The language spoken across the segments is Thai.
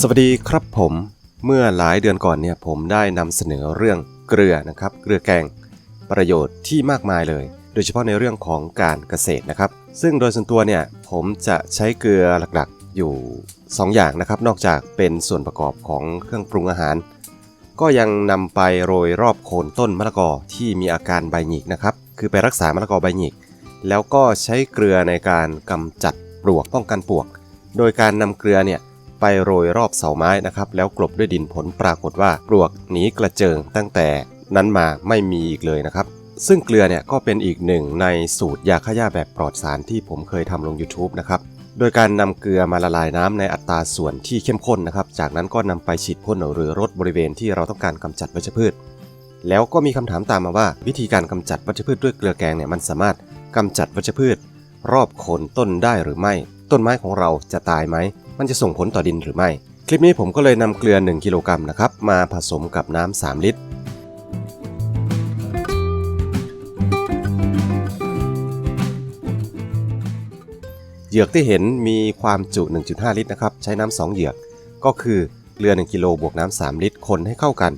สวัสดีครับผมเมื่อหลายเดือนก่อนเนี่ยผมได้นำเสนอเรื่องเกลือนะครับ เกลือแกงประโยชน์ที่มากมายเลย โดยเฉพาะในเรื่องของการเกษตรนะครับ ซึ่งโดยส่วนตัวเนี่ยผมจะใช้เกลือหลักๆอยู่ 2 อย่างนะครับ นอกจากเป็นส่วนประกอบของเครื่องปรุงอาหาร ก็ยังนำไปโรยรอบโคนต้นมะละกอที่มีอาการใบหงิกนะครับ คือไปรักษามะละกอใบหงิก แล้วก็ใช้เกลือในการกำจัดปลวกป้องกันปลวก โดยการนำเกลือเนี่ย ไปโรยรอบเสาไม้นะครับ แล้วกลบด้วยดินผลปรากฏว่าปลวกหนีกระเจิงตั้งแต่นั้นมาไม่มีอีกเลยนะครับ ซึ่งเกลือเนี่ยก็เป็นอีกหนึ่งในสูตรยาฆ่าหญ้าแบบปลอดสารที่ผมเคยทำลง YouTube นะครับโดยการนำเกลือมาละลายน้ำในอัตราส่วนที่เข้มข้นนะครับ จากนั้นก็นำไปฉีดพ่นหรือรดบริเวณที่เราต้องการกำจัดวัชพืช แล้วก็มีคำถามตามมาว่า วิธีการกำจัดวัชพืชด้วยเกลือแกงเนี่ยมันสามารถกำจัดวัชพืช รอบโคนต้นได้หรือไม่ ต้นไม้ของเราจะตายไหม มันจะส่งผลต่อดินหรือไม่ คลิปนี้ผมก็เลยนำเกลือ 1 กิโลกรัมนะครับ มาผสมกับน้ำ3ลิตรเหยือกที่เห็นมีความจุ 1.5 ลิตรนะครับ ใช้น้ำ2เหยือก ก็คือเกลือ 1 กิโลบวกน้ำ3ลิตร คนให้เข้ากัน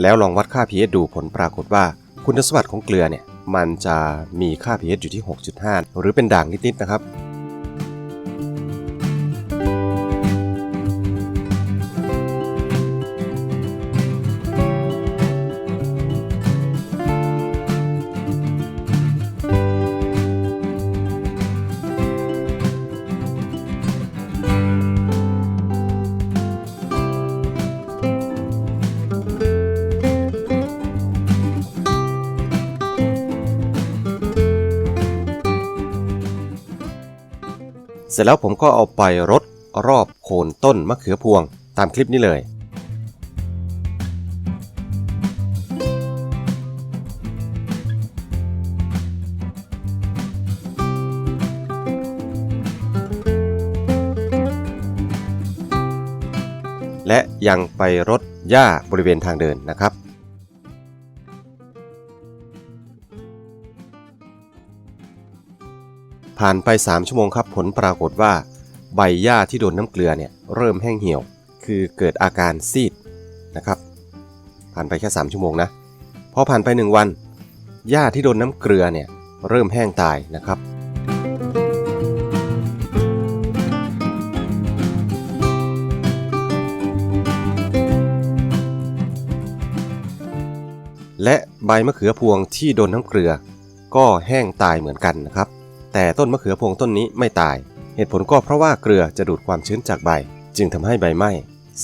แล้วลองวัดค่า pH ดูผลปรากฏว่า คุณสมบัติของเกลือเนี่ยมันจะมีค่า pH อยู่ที่ 6.5 หรือเป็นด่างนิดๆนะครับ ร็จแล้วผมก็เอาไปรดรอบโคนต้นมะเขือพวงตามคลิปนี้เลยและยังไปรดหญ้าบริเวณทางเดินนะครับ ผ่านไป 3 ชั่วโมงครับผลปรากฏว่า ใบหญ้าที่โดนน้ำเกลือเนี่ยเริ่มแห้งเหี่ยว คือเกิดอาการซีดนะครับ ผ่านไปแค่ 3 ชั่วโมงนะพอผ่านไป 1 วันหญ้าที่โดนน้ำเกลือเนี่ยเริ่มแห้งตายนะครับและใบมะเขือพวงที่โดนน้ำเกลือ ก็แห้งตายเหมือนกันนะครับ แต่ต้นมะเขือพวงต้นนี้ไม่ตาย เหตุผลก็เพราะว่าเกลือจะดูดความชื้นจากใบ จึงทำให้ใบไหม้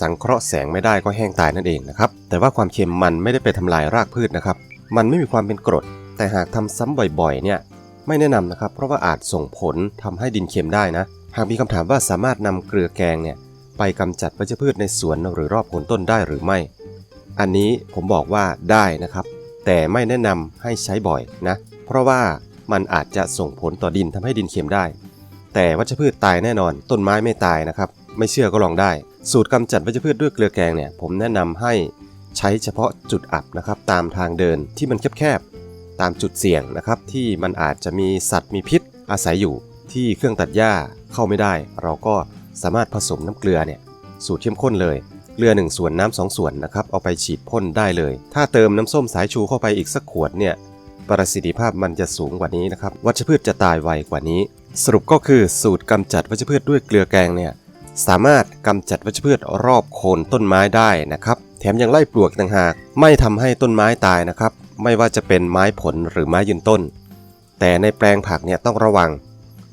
สังเคราะห์แสงไม่ได้ก็แห้งตายนั่นเองนะครับ แต่ว่าความเค็มมันไม่ได้ไปทำลายรากพืชนะครับ มันไม่มีความเป็นกรด แต่หากทำซ้ำบ่อยๆ เนี่ยไม่แนะนำนะครับ เพราะว่าอาจส่งผลทำให้ดินเค็มได้นะ หากมีคำถามว่าสามารถนำเกลือแกงเนี่ยไปกำจัดวัชพืชในสวนหรือรอบโคนต้นได้หรือไม่ อันนี้ผมบอกว่าได้นะครับ แต่ไม่แนะนำให้ใช้บ่อยนะ เพราะว่า มันอาจจะส่งผลต่อดินทำให้ดินเค็มได้ แต่วัชพืชตายแน่นอน ต้นไม้ไม่ตายนะครับ ไม่เชื่อก็ลองได้ สูตรกำจัดวัชพืชด้วยเกลือแกงเนี่ย ผมแนะนำให้ใช้เฉพาะจุดอับนะครับ ตามทางเดินที่มันแคบๆ ตามจุดเสี่ยงนะครับ ที่มันอาจจะมีสัตว์มีพิษอาศัยอยู่ ที่เครื่องตัดหญ้าเข้าไม่ได้ เราก็สามารถผสมน้ำเกลือเนี่ย สูตรเข้มข้นเลยเกลือ1ส่วนน้ำสองส่วนนะครับเอาไปฉีดพ่นได้เลย ถ้าเติมน้ำส้มสายชูเข้าไปอีกสักขวดเนี่ย ประสิทธิภาพมันจะสูงกว่านี้นะครับ วัชพืชจะตายไวกว่านี้ สรุปก็คือสูตรกำจัดวัชพืชด้วยเกลือแกงเนี่ยสามารถกำจัดวัชพืชรอบโคนต้นไม้ได้นะครับ แถมยังไล่ปลวกต่างหาก ไม่ทำให้ต้นไม้ตายนะครับ ไม่ว่าจะเป็นไม้ผลหรือไม้ยืนต้น แต่ในแปลงผักเนี่ยต้องระวัง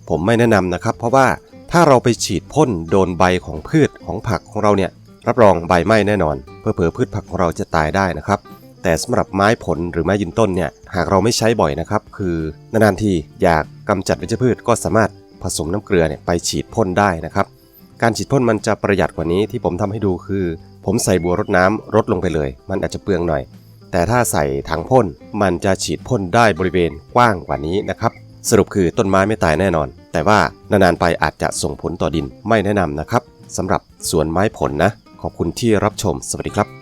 ผมไม่แนะนำนะครับ เพราะว่าถ้าเราไปฉีดพ่นโดนใบของพืชของผักของเราเนี่ยรับรองใบไหม้แน่นอน เพื่อเผลอพืชผักของเราจะตายได้นะครับ แต่สำหรับไม้ผลหรือไม้ยืนต้นเนี่ยหากเราไม่ใช้บ่อยนะครับ คือนานๆทีอยากกำจัดวัชพืชก็สามารถผสมน้ำเกลือเนี่ยไปฉีดพ่นได้นะครับ การฉีดพ่นมันจะประหยัดกว่านี้ที่ผมทำให้ดูคือ ผมใส่บัวรดน้ำรดลงไปเลย มันอาจจะเปลืองหน่อย แต่ถ้าใส่ถังพ่นมันจะฉีดพ่นได้บริเวณกว้างกว่านี้นะครับสรุปคือต้นไม้ไม่ตายแน่นอน แต่ว่านานๆไปอาจจะส่งผลต่อดินไม่แนะนำนะครับสำหรับสวนไม้ผลนะ ขอบคุณที่รับชม สวัสดีครับ